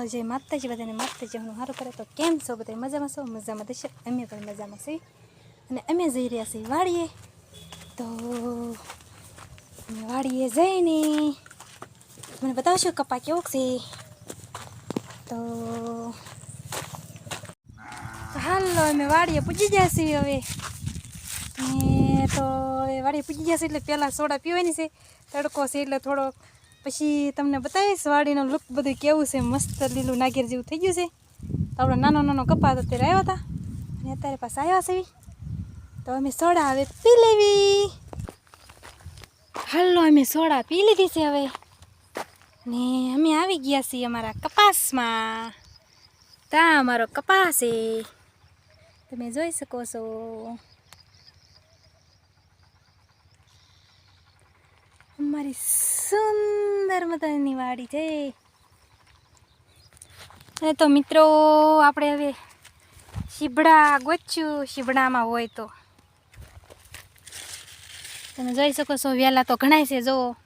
હાલો જય માતાજી બધાને માતાજી હું સારું કરે તો કેમ છો બધા મજામાં છો મજામાં થશે અમે પણ મજામાં છીએ અને અમે જઈ રહ્યા છીએ વાડીએ તો વાડીએ જઈને મને બતાવશો કપા કેવો છે તો હાલો અમે વાડીએ પૂજી ગયા છીએ હવે ને તો વાડીએ પૂજી ગયા છે એટલે પહેલાં સોડા પીવાની છે તડકો છે એટલે થોડો પછી તમને બતાવીશ, વાડીનો લુક બધું કેવું છે, મસ્ત લીલું નાગેર જેવું થઈ ગયું છે. તો આપણો નાનો નાનો કપા તો અત્યારે આવ્યા હતા. અને અત્યારે પાછા આવ્યા છે. તો અમે સોડા હવે પી લેવી. હાલો, અમે સોડા પી લીધી છે હવે. ને અમે આવી ગયા છીએ અમારા કપાસમાં. ત્યાં અમારો કપાસ છે. તમે જોઈ શકો છો. અમારી સુંદર મજાની વાડી છે. તો મિત્રો, આપણે હવે શીબડા ગોચ્યું, શીબડામાં હોય તો. તમે જોઈ શકો છો વહેલા તો ઘણા છે જો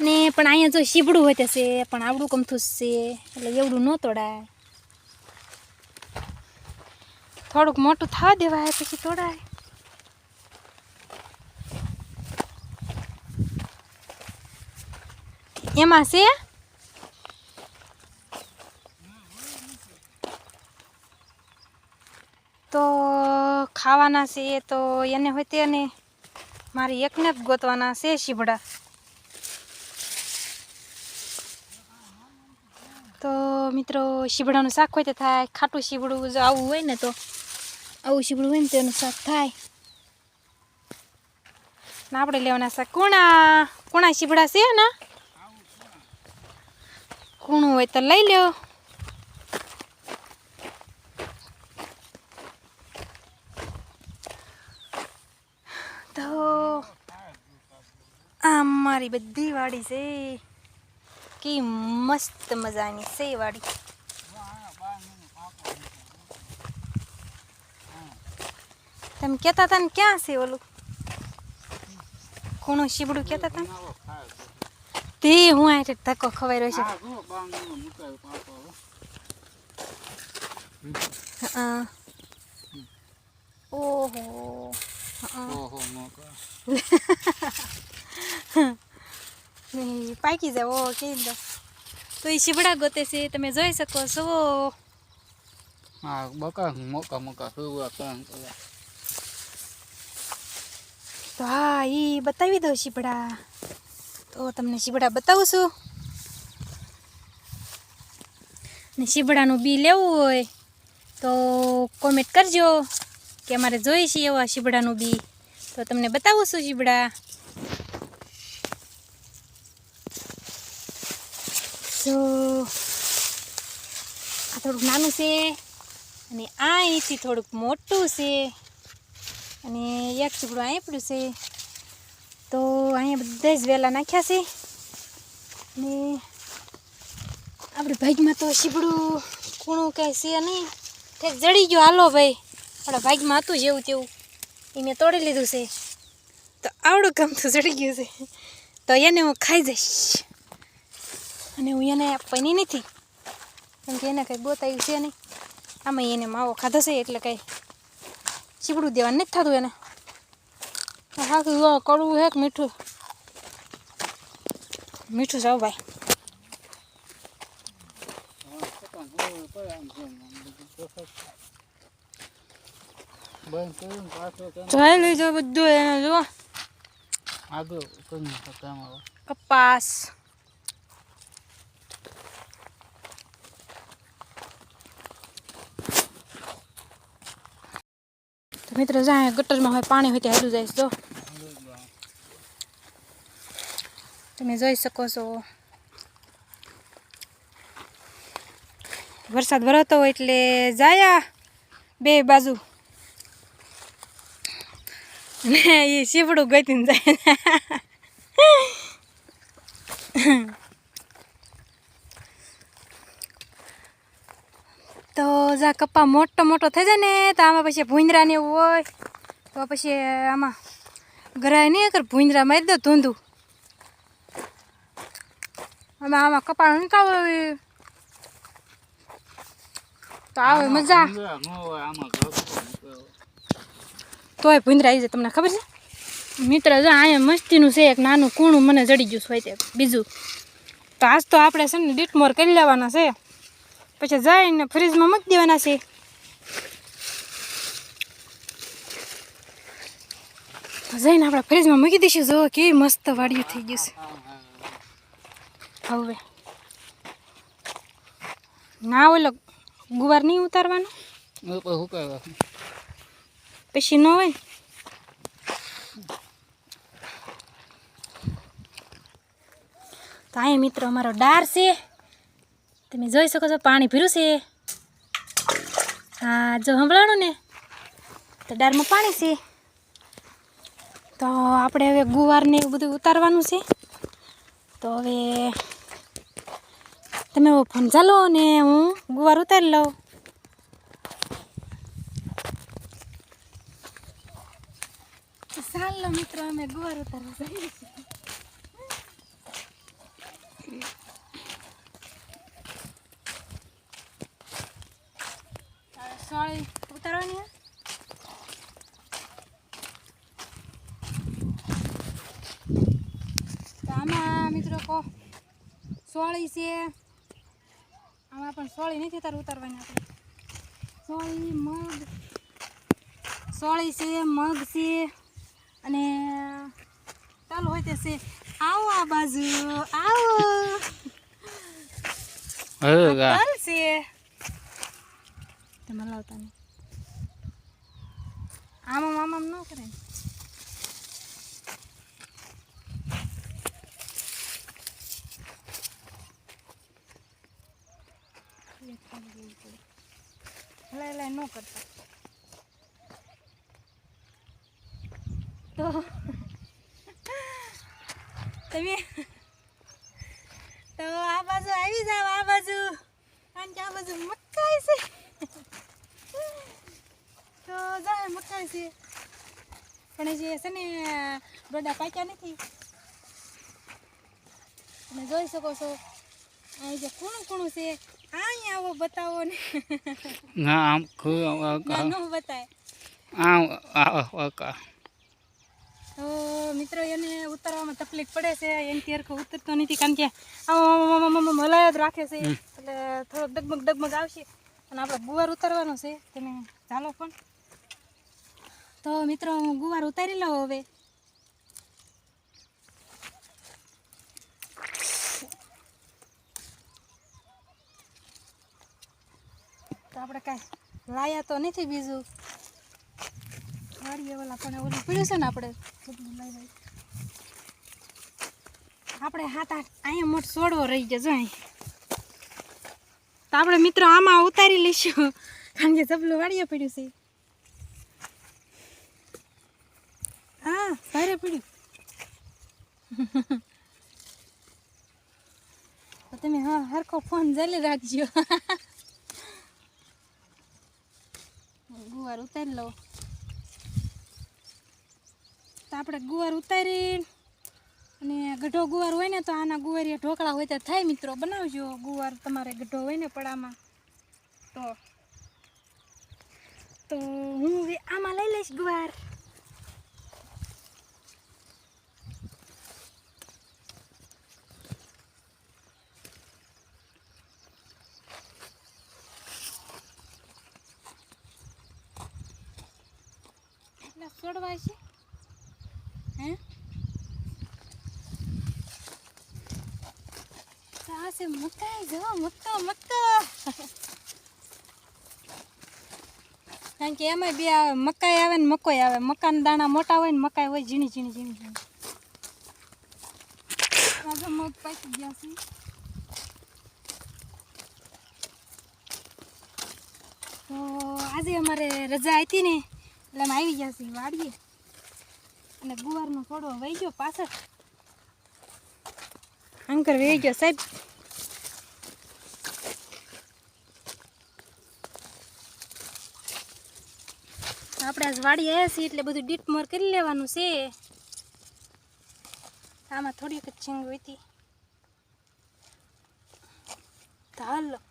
ને પણ અહીંયા જો શીબડું હોય છે, પણ આવડું કમથું છે, એટલે એવડું ન તોડાય. થોડુંક મોટું થવા દેવાય, પછી તોડાય. એમાં છે તો ખાવાના છે તો એને હોય તેને મારી એકને જ ગોતવાના છે શીબડા તો મિત્રો શીબડાનું શાક હોય તો થાય, ખાટું શીબડું જો આવું હોય ને તો આવું શીબડું હોય ને તો એનું શાક થાય. ને આપણે લેવાના શાક કુણા. કુણા શીબડા છે ને કૂણું હોય તો લઈ લ્યો. તો આ મારી બધી વાડી છે. કે મસ્ત મજાની છે વાડી. તમે કહેતા હતા ને ક્યાં છે ઓલું? કૂણું શીબડું કહેતા હતા તે હું આ ધક્કો ખવાઈ રહ્યો છે. હા ઓહો. હા. નહીં પાકી જાય ઓ કે તો? એ શીબડા ગોતે છે તમે જોઈ શકો છો. હા બકા મોકા મોકા સુવા તો હા એ બતાવી દો શીબડા તો તમને શીબડા બતાવું છું. ને શીબડાનું બી લેવું હોય તો કોમેન્ટ કરજો કે અમારે જોઈએ છે એવા શીબડાનું બી. તો તમને બતાવું છું શીબડા. તો આ થોડુંક નાનું છે અને આ અહીંથી થોડુંક મોટું છે. અને એક ચીબડું અહીં છે. તો અહીંયા બધા જ વેલા નાખ્યા છે. ને આપણે ભાગમાં તો શીપડું કૂણું કાંઈ છે નહીં. કંઈક જડી ગયો. હાલો ભાઈ. આપણા ભાગમાં હતું જેવું તેવું. એ મેં તોડી લીધું છે. તો આવડું કામ તો જડી ગયું છે. તો એને હું ખાઈ જઈશ. અને હું એને આપવાની નથી. કેમ કે એને કંઈ બોતાયું છે નહીં. આમાં એને માવો ખાધો છે એટલે કંઈ ચીપડું દેવાનું નથી થતું એને. હા જો કડવું હે કે મીઠું? મીઠું જાવ ભાઈ. જોઈ લીધો બધું એને જો કપાસ. મિત્રો જાય, ગટરમાં હોય, પાણી હોય, ત્યાં હેલું જાય જો. તમે જોઈ શકો છો. વરસાદ વરસતો હોય એટલે જાયા બે બાજુ. ને એ શીપડું ગઈ જાય. તો જા કપ્પા મોટો મોટો થઈ જાય ને તો આમાં પછી ભૂંદરા ને એવું હોય તો પછી આમાં ગરાય નહીં કર ભૂંદરા મારી દો ધૂંધું. આમાં આમાં કપાળ નીકાળે તો આવે મજા. તોય ભૂંદરા આવી જાય તમને ખબર છે? મિત્ર જો અહીંયા મસ્તીનું છે એક નાનું કૂણું મને જડી ગયું હોય તે બીજું. તો આજ તો આપણે છે ને ડીટમોર કરી લેવાના છે. પછી જઈને ફ્રીજમાં મૂકી દેવાના છે. જઈને આપણે ફ્રીજમાં મૂકી દઈશું. જો કેવી મસ્ત વાડિયું થઈ ગયું છે. હવે. ના ઓલો ગુવાર નહીં ઉતારવાનો. પછી ન હોય? તો અહીંયા મિત્રો અમારો ડાર છે. તમે જોઈ શકો છો, પાણી ભીરું છે. હા, જો સંભળાણું ને, તો ડારમાં પાણી છે. તો આપણે હવે ગુવારને એવું બધું ઉતારવાનું છે. તો હવે તમે ફોન ચાલો ને હું ગુવાર ઉતારી લઉં. ચાલો મિત્રો, અમે ગુવાર ઉતારવા જઈએ છીએ. સોળી ઉતારવાની? આમાં મિત્રો કહો સોળી છે આમાં પણ સોળી નથી તારે ઉતારવાની આપણે સોળી મગ સોળી છે મગ છે અને ચાલુ હોય તે છે આવો આ બાજુ આવો છે તમે લાવતા નહીં. આમાં આમાં ન કરે હલાય હલાય ન કરતા. તો આ બાજુ આવી જાવ આ બાજુ. કારણ આ બાજુ મકાઈ છે. તો જાય મકાઈ છે. પણ જે છે ને ડોડા પાક્યા નથી. તમે જોઈ શકો છો. અહીં જે કૂણું કૂણું છે અહીંયા આવો બતાવો ને. ના આમ ન બતાય. આમ તો મિત્રો એને ઉતારવામાં તકલીફ પડે છે. એનથી હરખો ઉતરતો નથી કારણ કે હલાય જ રાખે છે. એટલે થોડોક ડગમગ ડગમગ આવશે. અને આપણે બુવાર ઉતારવાનો છે. તમે ચાલો પણ. તો મિત્રો, હું ગુવાર ઉતારી લઉં હવે. તો આપણે કાંઈ લાયા તો નથી બીજું. વાડીએ ઓલા પણ ઓલું પીડ્યું છે ને આપણે? આપણે હાથ આઠ અહીંયા મોટ સોડવો રહી ગયો, જો તો આપણે મિત્રો આમાં ઉતારી લઈશું, કારણ કે જબલું વાડીએ પડ્યું છે. ભારે પડ્યું તમે હા, હરખો ફોન જલી રાખજો. ગુવાર ઉતારી લો તો આપણે ગુવાર ઉતારી અને ગઢો ગુવાર હોય ને તો આના ગુવારિયા ઢોકળા હોય તો થાય મિત્રો, બનાવજો ગુવાર તમારે ગઢો હોય ને પડામાં. તો તો હું આમાં લઈ લઈશ ગુવાર. એટલે સડવાય છે. હે? છે મકાઈ જો મક્કો મક્કો કારણ કે એમાં બે આવે, મકાઈ આવે ને મકોઈ આવે. મકાન દાણા મોટા હોય ને મકાઈ હોય, ઝીણી ઝીણી ઝીણી ઝીણી. મગ પાકી ગયા છે. તો આજે અમારે રજા હતી ને એટલે અમે આવી છીએ વાડીએ. અને ગુવારનો થોડો વહી ગયો પાછળ. અંકર વહી ગયો સાહેબ. આપણે આજ વાડી આવ્યા છીએ એટલે બધું ડીટમોર કરી લેવાનું છે. આમાં થોડીક જ છીંગ હતી હાલો.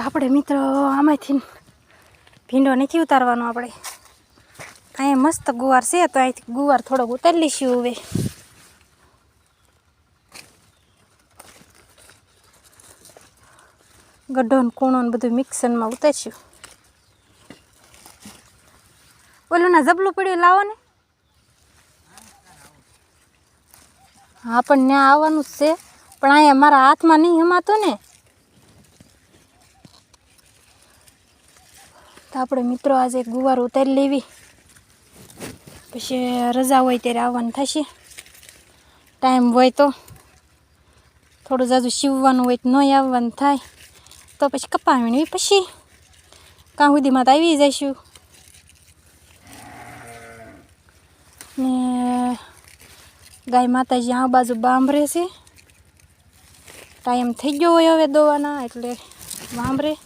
તો આપણે મિત્રો આમાંથી ભીંડો નથી ઉતારવાનો આપણે. અહીંયા મસ્ત ગુવાર છે તો અહીંથી ગુવાર થોડોક ઉતારી લઈશું હવે. ગઢો ને કૂણો ને બધું મિક્સરમાં ઉતારશું. ઓલું ના જબલું પડ્યું લાવો ને. હા, પણ ત્યાં આવવાનું જ છે. પણ અહીંયા મારા હાથમાં નહીં હમાતું ને. તો આપણે મિત્રો આજે ગુવાર ઉતારી લેવી. પછી રજા હોય ત્યારે આવવાનું થશે. ટાઈમ હોય તો. થોડું જાજુ સીવવાનું હોય તો નહીં આવવાનું થાય. તો પછી કપાવીને પછી કાં સુધીમાં તો આવી જઈશું. ને ગાય માતાજી આ બાજુ બાંભરે છે. ટાઈમ થઈ ગયો હોય હવે દોવાના એટલે બાંભરે.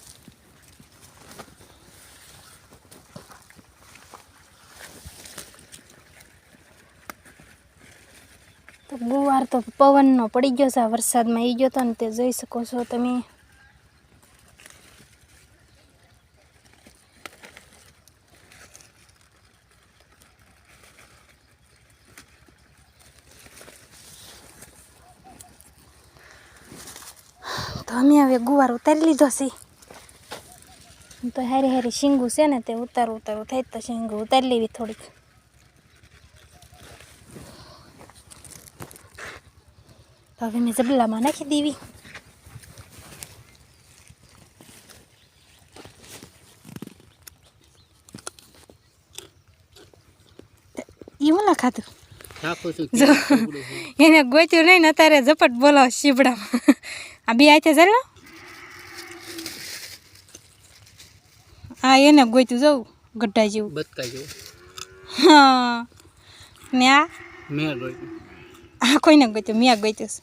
ગુવાર તો પવનનો પડી ગયો છે વરસાદમાં એ ગયો હતો ને તે જોઈ શકો છો તમે. તો અમે હવે ગુવાર ઉતારી લીધો છે. તો હારી હારી શીંગું છે ને તે ઉતારું ઉતારું, થાય તો શીંગું ઉતારી લેવી થોડીક. તો હવે મેં જબલામાં નાખી દેવી એ ના ખાતું. એને ગોચ્યું નહીં ને અત્યારે ઝપટ બોલાવો શીબડામાં આ બે આતે ચાલો હા એને ગોચ્યું જવું ગઢા જેવું હા ને આ મેં રોક્યું આ કોઈને ગયું મેં ગયું.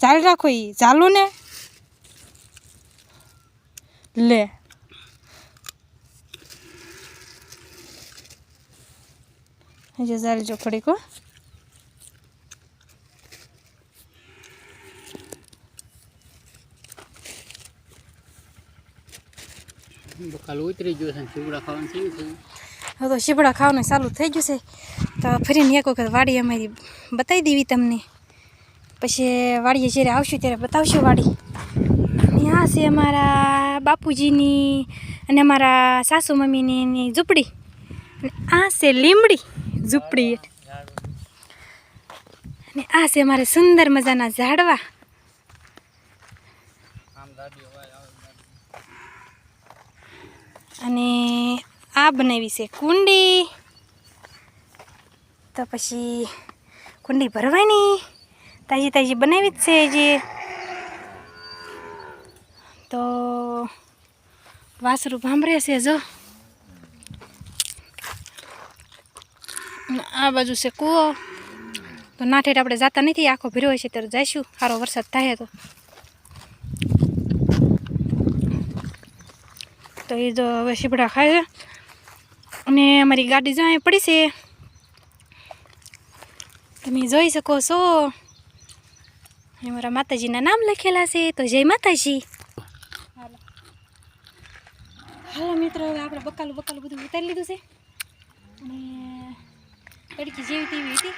ચાલ રાખો એ ચાલુ ને. લે. હજુ ચાલજો થોડીક હો. બકાલ ઉતરી ગયો છે શીપડા ખાવાનું થયું? હવે તો શીપડા ખાવાનું ચાલુ થઈ ગયું છે. તો ફરીને એક વખત વાડી અમારી બતાવી દેવી તમને. પછી વાડીએ જ્યારે આવશું ત્યારે બતાવશું વાડી. આ છે અમારા બાપુજીની અને અમારા સાસુ મમ્મીની એની ઝૂંપડી. આ છે લીમડી ઝૂંપડી અને આ છે અમારે સુંદર મજાના ઝાડવા. અને આ બનાવી છે કુંડી. તો પછી કુંડી ભરવાની. તાજી તાજી બનાવી જ છે જે તો વાસરું ભાંભરે છે જો. આ બાજુ છે કૂવો. તો નાઠેઠ આપણે જતા નથી, આખો ભીરો હોય છે ત્યારે જઈશું. સારો વરસાદ થાય તો. એ જો હવે શીપડા ખાય છે. અને અમારી ગાડી જાય પડી છે તમે જોઈ શકો છો મારા માતાજીના નામ લખેલા છે તો જય માતાજી હાલો મિત્રો હવે આપણે બકાલું બકાલું બધું ઉતારી લીધું છે અને તડકી જેવી તેવી હતી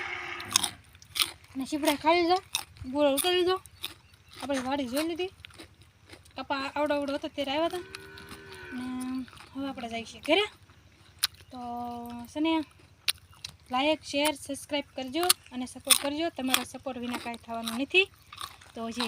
અને શીપડા ખાઈ લીધો ગોળો ઉતારી લીધો આપણે વાડી જોઈ લીધી કપા આવડો આવડો હતો ત્યારે આવ્યા હતા અને હવે આપણે જઈશું ઘરે તો છે ને લાઈક શેર સબસ્ક્રાઈબ કરજો અને સપોર્ટ કરજો. તમારા સપોર્ટ વિના કાંઈ થવાનું નથી. તો જે